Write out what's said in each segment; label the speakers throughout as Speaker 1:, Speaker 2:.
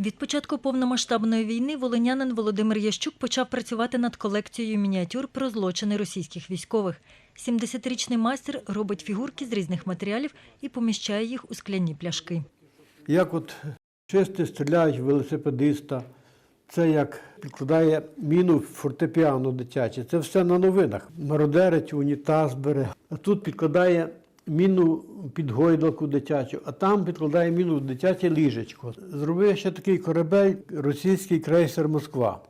Speaker 1: Від початку повномасштабної війни волинянин Володимир Ящук почав працювати над колекцією мініатюр про злочини російських військових. 70-річний майстер робить фігурки з різних матеріалів і поміщає їх у скляні пляшки.
Speaker 2: Як от чисти стріляють велосипедиста, це як підкладає міну в фортепіано дитяче. Це все на новинах. Мародерить, унітаз бере. А тут підкладає міну під гойдалку дитячу, а там підкладає міну в дитяче ліжечко. Зробив ще такий корабель російський крейсер Москва.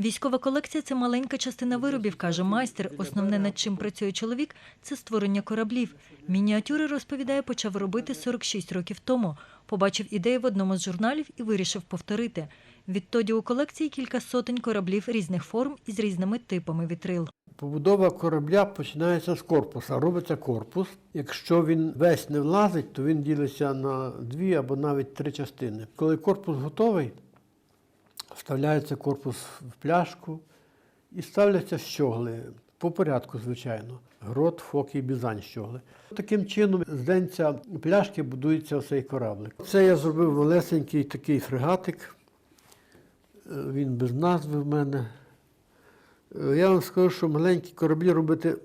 Speaker 1: Військова колекція це маленька частина виробів, каже майстер. Основне, над чим працює чоловік, це створення кораблів. Мініатюри, розповідає, почав робити 46 років тому. Побачив ідею в одному з журналів і вирішив повторити. Відтоді у колекції кілька сотень кораблів різних форм і з різними типами вітрил.
Speaker 2: Побудова корабля починається з корпуса. Робиться корпус. Якщо він весь не влазить, то він ділиться на дві або навіть три частини. Коли корпус готовий, вставляється корпус в пляшку і ставляться щогли. По порядку, звичайно. Грот, фоки і бізань щогли. Таким чином, з денця пляшки будується цей кораблик. Це я зробив малесенький такий фрегатик. Е, Він без назви в мене. Е, Я вам скажу, що маленькі кораблі робити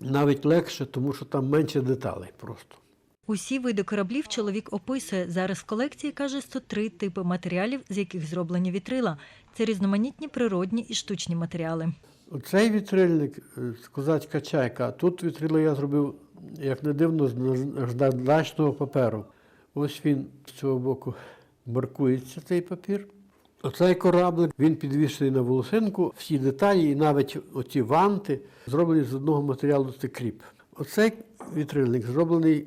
Speaker 2: навіть легше, тому що там менше деталей просто.
Speaker 1: Усі види кораблів чоловік описує. Зараз в колекції, каже, 103 типи матеріалів, з яких зроблені вітрила. Це різноманітні природні і штучні матеріали.
Speaker 2: Оцей вітрильник, е, козацька чайка, тут вітрило я зробив, як не дивно, з наждачного паперу. Ось він з цього боку маркується цей папір. Оцей кораблик, він підвішений на волосинку, всі деталі і навіть оці ванти зроблені з одного матеріалу це кріп. Оцей вітрильник зроблений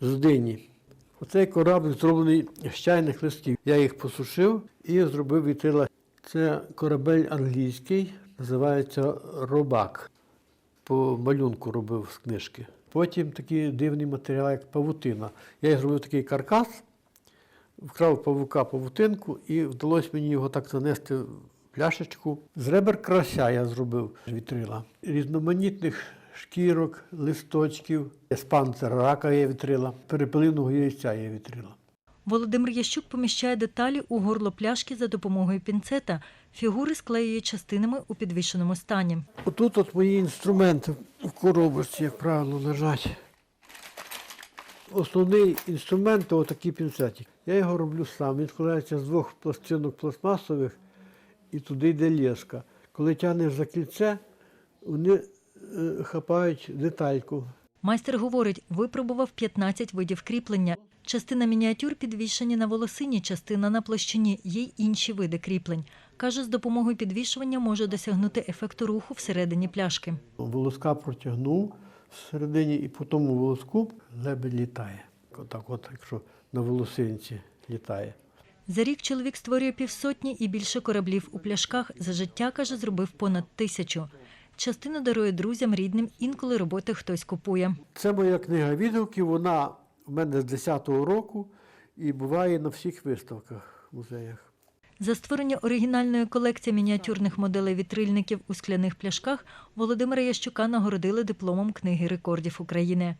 Speaker 2: з дині. Оцей кораблик зроблений з чайних листів. Я їх посушив і зробив вітрила. Це корабель англійський, називається Робак. По малюнку робив з книжки. Потім такий дивний матеріал, як павутина. Я зробив такий каркас, вкрав павука павутинку і вдалося мені його так занести в пляшечку. З ребер крася я зробив вітрила. Різноманітних шкірок, листочків, з рака є вітрила, перепелиного яйця є вітрила.
Speaker 1: Володимир Ящук поміщає деталі у горло пляшки за допомогою пінцета. Фігури склеює частинами у підвішеному стані.
Speaker 2: Отут от мої інструменти в коробочці, як правило, лежать. Основний інструмент то такий пінцетик. Я його роблю сам. Він складається з двох пластинок пластмасових і туди йде леска. Коли тягнеш за кільце, вони е, хапають детальку.
Speaker 1: Майстер говорить, випробував 15 видів кріплення. Частина мініатюр підвішені на волосині, частина на площині. Є й інші види кріплень. Каже, з допомогою підвішування може досягнути ефекту руху всередині пляшки.
Speaker 2: Волоска протягнув всередині і по тому волоску лебедь літає. Отак, от, якщо на волосинці літає.
Speaker 1: За рік чоловік створює півсотні і більше кораблів у пляшках. За життя, каже, зробив понад тисячу. Частину дарує друзям, рідним, інколи роботи хтось купує.
Speaker 2: Це моя книга відгуків, вона в мене з 10-го року і буває на всіх виставках в музеях.
Speaker 1: За створення оригінальної колекції мініатюрних моделей вітрильників у скляних пляшках Володимира Ящука нагородили дипломом книги рекордів України.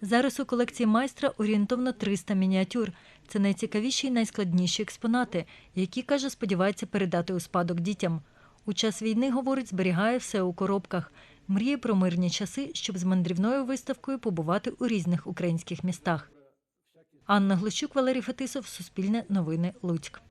Speaker 1: Зараз у колекції майстра орієнтовно 300 мініатюр. Це найцікавіші і найскладніші експонати, які, каже, сподівається передати у спадок дітям. У час війни, говорить, зберігає все у коробках. Мріє про мирні часи, щоб з мандрівною виставкою побувати у різних українських містах. Анна Глущук, Валерій Фетисов, Суспільне новини, Луцьк.